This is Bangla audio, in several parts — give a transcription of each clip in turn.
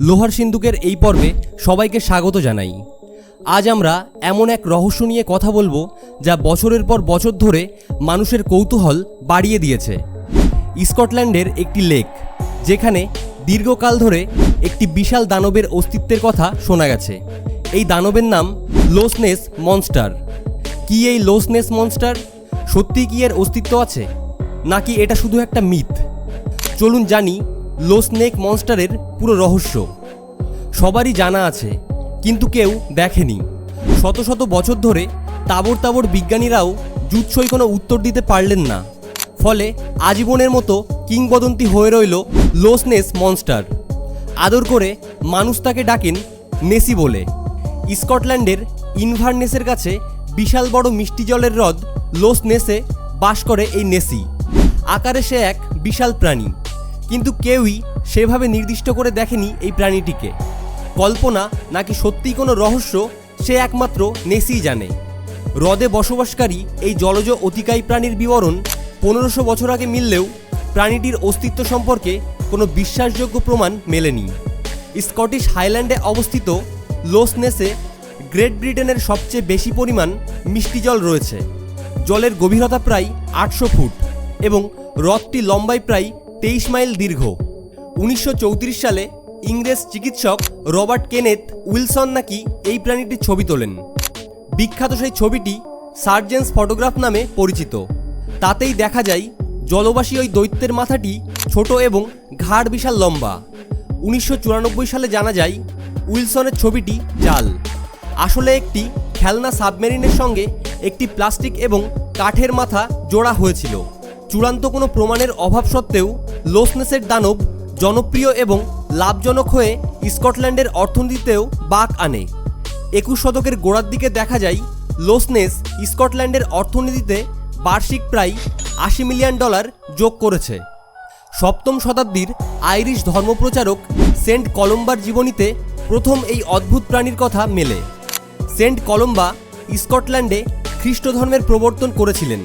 লোহার সিন্ধুকের এই পর্বে সবাইকে স্বাগত জানাই। আজ আমরা এমন এক রহস্য নিয়ে কথা বলব যা বছরের পর বছর ধরে মানুষের কৌতূহল বাড়িয়ে দিয়েছে। স্কটল্যান্ডের একটি লেক, যেখানে দীর্ঘকাল ধরে একটি বিশাল দানবের অস্তিত্বের কথা শোনা গেছে। এই দানবের নাম লোসনেস মনস্টার। কি এই লোসনেস মনস্টার? সত্যি কি এর অস্তিত্ব আছে? নাকি এটা শুধু একটা মিথ? চলুন জানি লোসনেক মনস্টারের পুরো রহস্য। সবারই জানা আছে, কিন্তু কেউ দেখেনি। শত শত বছর ধরে তাবর তাবর বিজ্ঞানীরাও জুৎসই কোনো উত্তর দিতে পারলেন না। ফলে আজীবনের মতো কিংবদন্তি হয়ে রইল লোসনেস মনস্টার। আদর করে মানুষ তাকে ডাকেন নেসি বলে। স্কটল্যান্ডের ইনভারনেসের কাছে বিশাল বড় মিষ্টি জলের হ্রদ লোসনেসে বাস করে এই নেসি আকারে সে এক বিশাল প্রাণী। কিন্তু কেউই সেভাবে নির্দিষ্ট করে দেখেনি এই প্রাণীটিকে। কল্পনা নাকি সত্যিই কোনো রহস্য, সে একমাত্র নেসিই জানে। হ্রদে বসবাসকারী এই জলজ অতিকায়ী প্রাণীর বিবরণ পনেরোশো বছর আগে মিললেও প্রাণীটির অস্তিত্ব সম্পর্কে কোনো বিশ্বাসযোগ্য প্রমাণ মেলেনি। স্কটিশ হাইল্যান্ডে অবস্থিত লোসনেসে গ্রেট ব্রিটেনের সবচেয়ে বেশি পরিমাণ মিষ্টি জল রয়েছে। জলের গভীরতা প্রায় আটশো ফুট এবং হ্রদটি লম্বায় প্রায় তেইশ মাইল দীর্ঘ। উনিশশো চৌত্রিশ সালে ইংরেজ চিকিৎসক রবার্ট কেনেথ উইলসন নাকি এই প্রাণীটির ছবি তোলেন। বিখ্যাত সেই ছবিটি সার্জেন্স ফটোগ্রাফ নামে পরিচিত। তাতেই দেখা যায়, জলবাসী ওই দৈত্যের মাথাটি ছোট এবং ঘাড় বিশাল লম্বা। উনিশশো চুরানব্বই সালে জানা যায়, উইলসনের ছবিটি জাল। আসলে একটি খেলনা সাবমেরিনের সঙ্গে একটি প্লাস্টিক এবং কাঠের মাথা জোড়া হয়েছিল। চূড়ান্ত কোনো প্রমাণের অভাব সত্ত্বেও লোসনেসের দানব জনপ্রিয় এবং লাভজনক হয়ে স্কটল্যান্ডের অর্থনীতিতেও বাক আনে। একুশ শতকের গোড়ার দিকে দেখা যায় লোসনেস স্কটল্যান্ডের অর্থনীতিতে বার্ষিক প্রায় আশি মিলিয়ন ডলার যোগ করেছে। সপ্তম শতাব্দীর আইরিশ ধর্মপ্রচারক সেন্ট কলম্বার জীবনীতে প্রথম এই অদ্ভুত প্রাণীর কথা মেলে। সেন্ট কলম্বা স্কটল্যান্ডে খ্রিস্ট ধর্মের প্রবর্তন করেছিলেন।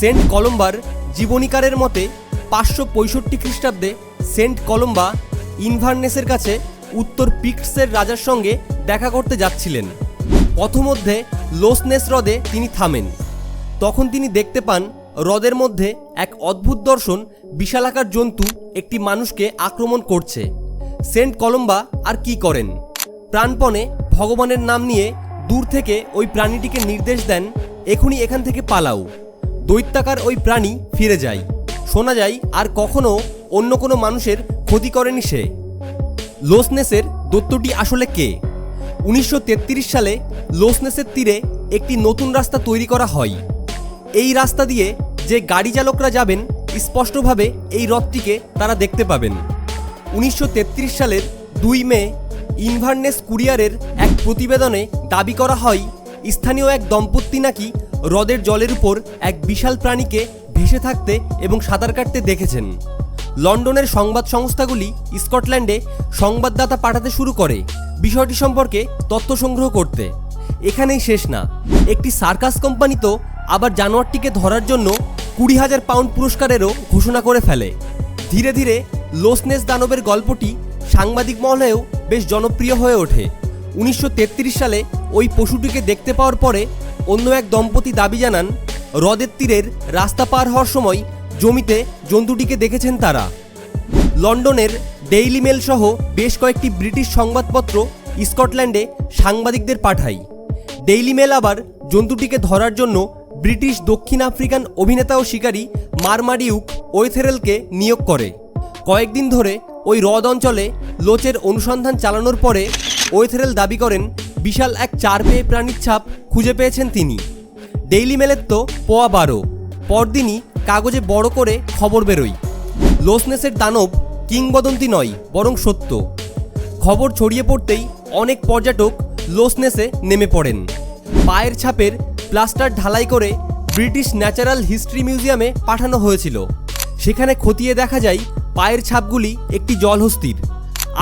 সেন্ট কলম্বার জীবনীকারের মতে পাঁচশো পঁয়ষট্টি খ্রিস্টাব্দে সেন্ট কলম্বা ইনভারনেসের কাছে উত্তর পিক্টসের রাজার সঙ্গে দেখা করতে যাচ্ছিলেন। পথমধ্যে লোসনেস হ্রদে তিনি থামেন। তখন তিনি দেখতে পান, হ্রদের মধ্যে এক অদ্ভুত দর্শন বিশালাকার জন্তু একটি মানুষকে আক্রমণ করছে। সেন্ট কলম্বা আর কি করেন? প্রাণপণে ভগবানের নাম নিয়ে দূর থেকে ওই প্রাণীটিকে নির্দেশ দেন এখনই এখান থেকে পালাও। দৈত্যাকার ওই প্রাণী ফিরে যায়। শোনা যায়, আর কখনো অন্য কোনো মানুষের ক্ষতি করেনি সে। লোসনেসের দত্তটি আসলে কে? উনিশশো তেত্রিশ সালে লোসনেসের তীরে একটি নতুন রাস্তা তৈরি করা হয়। এই রাস্তা দিয়ে যে গাড়ি চালকরা যাবেন, স্পষ্টভাবে এই হ্রদটিকে তারা দেখতে পাবেন। উনিশশো তেত্রিশ সালের দুই মে ইনভারনেস কুরিয়ারের এক প্রতিবেদনে দাবি করা হয়, স্থানীয় এক দম্পতি নাকি হ্রদের জলের উপর এক বিশাল প্রাণীকে ভেসে থাকতে এবং সাঁতার কাটতে দেখেছেন। লন্ডনের সংবাদ সংস্থাগুলি স্কটল্যান্ডে সংবাদদাতা পাঠাতে শুরু করে। বিষয়টি সম্পর্কে তথ্য সংগ্রহ করতে। এখানেই শেষ না। একটি সার্কাস কোম্পানি তো আবার জানোয়ারটিকে ধরার জন্য কুড়ি হাজার পাউন্ড পুরস্কারেরও ঘোষণা করে ফেলে। ধীরে ধীরে লোসনেস দানবের গল্পটি সাংবাদিক মহলেও বেশ জনপ্রিয় হয়ে ওঠে। উনিশশো তেত্রিশ সালে ওই পশুটিকে দেখতে পাওয়ার পরে অন্য এক দম্পতি দাবি জানান হ্রদের তীরের রাস্তা পার হওয়ার সময় জমিতে জন্তুটিকে দেখেছেন তারা। লন্ডনের ডেইলি মেল সহ বেশ কয়েকটি ব্রিটিশ সংবাদপত্র স্কটল্যান্ডে সাংবাদিকদের পাঠায়। ডেইলি মেল আবার জন্তুটিকে ধরার জন্য ব্রিটিশ দক্ষিণ আফ্রিকান অভিনেতা ও শিকারী মারমাডিউক ওয়েথেরেলকে নিয়োগ করে। কয়েকদিন ধরে ওই হ্রদ অঞ্চলে লোচের অনুসন্ধান চালানোর পরে ওয়েথেরেল দাবি করেন, বিশাল এক চার পেয়ে প্রাণীর ছাপ খুঁজে পেয়েছেন তিনি। ডেইলি মেলের তো পোয়া বারো। পরদিনই কাগজে বড় করে খবর বেরোয় লোসনেসের দানব কিংবদন্তি নয়, বরং সত্য। খবর ছড়িয়ে পড়তেই অনেক পর্যটক লোসনেসে নেমে পড়েন। পায়ের ছাপের প্লাস্টার ঢালাই করে ব্রিটিশ ন্যাচারাল হিস্ট্রি মিউজিয়ামে পাঠানো হয়েছিল। সেখানে খতিয়ে দেখা যায়, পায়ের ছাপগুলি একটি জলহস্তির।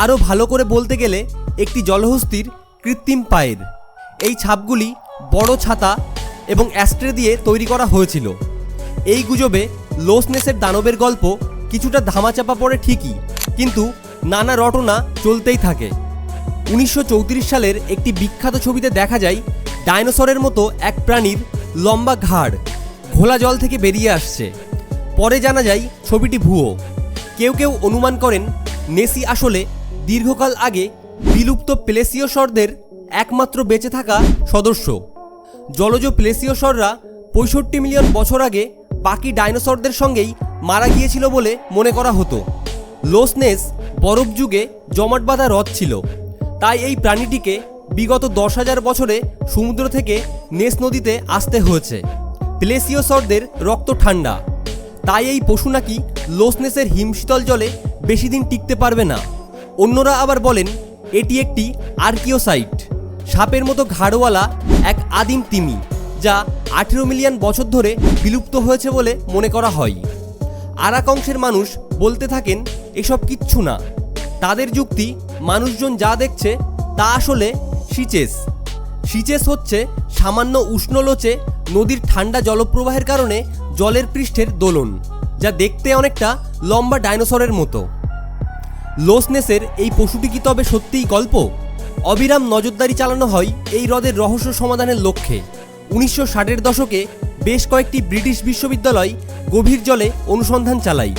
আরও ভালো করে বলতে গেলে, একটি জলহস্তির কৃত্রিম পায়ের। এই ছাপগুলি বড় ছাতা এবং অ্যাস্ট্রে দিয়ে তৈরি করা হয়েছিল। এই গুজবে লোসনেসের দানবের গল্প কিছুটা ধামাচাপা পড়ে ঠিকই, কিন্তু নানা রটনা চলতেই থাকে। উনিশশো চৌত্রিশ সালের একটি বিখ্যাত ছবিতে দেখা যায়, ডাইনোসরের মতো এক প্রাণীর লম্বা ঘাড় ঘোলা জল থেকে বেরিয়ে আসছে। পরে জানা যায়, ছবিটি ভুয়ো। কেউ কেউ অনুমান করেন, নেসি আসলে দীর্ঘকাল আগে বিলুপ্ত প্লেসিওসরদের একমাত্র বেঁচে থাকা সদস্য। জলজ প্লেসিওসররা পঁয়ষট্টি মিলিয়ন বছর আগে বাকি ডাইনোসরদের সঙ্গেই মারা গিয়েছিল বলে মনে করা হতো। লোসনেস বরফ যুগে জমাট বাঁধা হ্রদ ছিল। তাই এই প্রাণীটিকে বিগত দশ হাজার বছরে সমুদ্র থেকে নেস নদীতে আসতে হয়েছে। প্লেসিওসরদের রক্ত ঠান্ডা। তাই এই পশু নাকি লোসনেসের হিমশীতল জলে বেশি দিন টিকতে পারবে না। অন্যরা আবার বলেন, এটি একটি আর্কিওসাইট। সাপের মতো ঘাড়ওয়ালা এক আদিম তিমি, যা আঠেরো মিলিয়ন বছর ধরে বিলুপ্ত হয়েছে বলে মনে করা হয়। আরাক অংশের মানুষ বলতে থাকেন, এসব কিচ্ছু না। তাদের যুক্তি, মানুষজন যা দেখছে, তা আসলে সিচেস। সিচেস হচ্ছে সামান্য উষ্ণ লোচে নদীর ঠান্ডা জলপ্রবাহের কারণে জলের পৃষ্ঠের দোলন, যা দেখতে অনেকটা লম্বা ডাইনোসরের মতো। লোসনেসের এই পশুটি কি তবে সত্যিই গল্প? অবিরাম নজরদারি চালানো হয় এই হ্রদের রহস্য সমাধানের লক্ষ্যে। উনিশশো ষাটের দশকে বেশ কয়েকটি ব্রিটিশ বিশ্ববিদ্যালয় গভীর জলে অনুসন্ধান চালায়।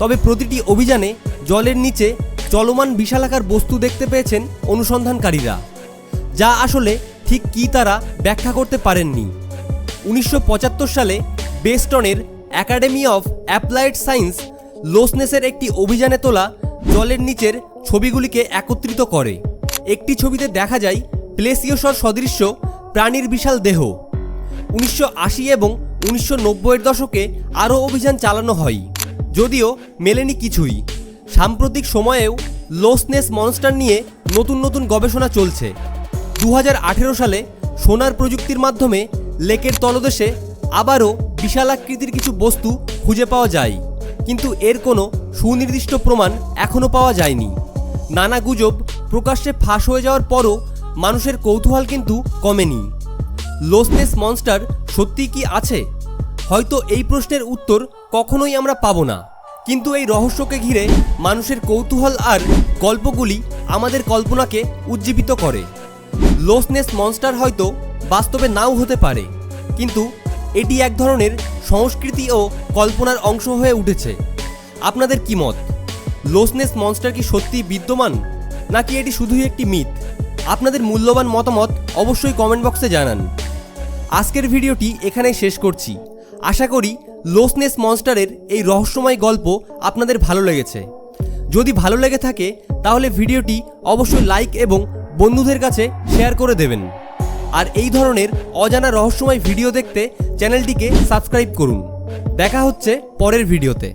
তবে প্রতিটি অভিযানে জলের নিচে চলমান বিশালাকার বস্তু দেখতে পেয়েছেন অনুসন্ধানকারীরা, যা আসলে ঠিক কী তারা ব্যাখ্যা করতে পারেননি। উনিশশো পঁচাত্তর সালে বেস্টনের অ্যাকাডেমি অফ অ্যাপ্লাইড সায়েন্স লোসনেসের একটি অভিযানে তোলা জলের নিচের ছবিগুলিকে একত্রিত করে। একটি ছবিতে দেখা যায় প্লেসিওসর সদৃশ্য প্রাণীর বিশাল দেহ। উনিশশো আশি এবং উনিশশো নব্বইয়ের দশকে আরও অভিযান চালানো হয়। যদিও মেলেনি কিছুই। সাম্প্রতিক সময়েও লোসনেস মনস্টার নিয়ে নতুন নতুন গবেষণা চলছে। দু হাজার আঠেরো সালে সোনার প্রযুক্তির মাধ্যমে লেকের তলদেশে আবারও বিশাল আকৃতির কিছু বস্তু খুঁজে পাওয়া যায়। কিন্তু এর কোনো সুনির্দিষ্ট প্রমাণ এখনও পাওয়া যায়নি। নানা গুজব প্রকাশ্যে ফাঁস হয়ে যাওয়ার পরও মানুষের কৌতূহল কিন্তু কমেনি। লোসনেস মনস্টার সত্যি কি আছে? হয়তো এই প্রশ্নের উত্তর কখনোই আমরা পাবো না। কিন্তু এই রহস্যকে ঘিরে মানুষের কৌতূহল আর গল্পগুলি আমাদের কল্পনাকে উজ্জীবিত করে। লোসনেস মনস্টার হয়তো বাস্তবে নাও হতে পারে, কিন্তু এটি এক ধরনের সংস্কৃতি ও কল্পনার অংশ হয়ে উঠেছে। আপনাদের কি মত? লোসনেস মনস্টার কি সত্যিই বিদ্যমান? নাকি এটি শুধুই একটি মিথ? আপনাদের মূল্যবান মতামত অবশ্যই কমেন্ট বক্সে জানান। আজকের ভিডিওটি এখানেই শেষ করছি। আশা করি লোসনেস মনস্টারের এই রহস্যময় গল্প আপনাদের ভালো লেগেছে। যদি ভালো লেগে থাকে, তাহলে ভিডিওটি অবশ্যই লাইক এবং বন্ধুদের কাছে শেয়ার করে দেবেন। আর এই ধরনের অজানা রহস্যময় ভিডিও দেখতে চ্যানেলটিকে সাবস্ক্রাইব করুন। দেখা হচ্ছে পরের ভিডিওতে।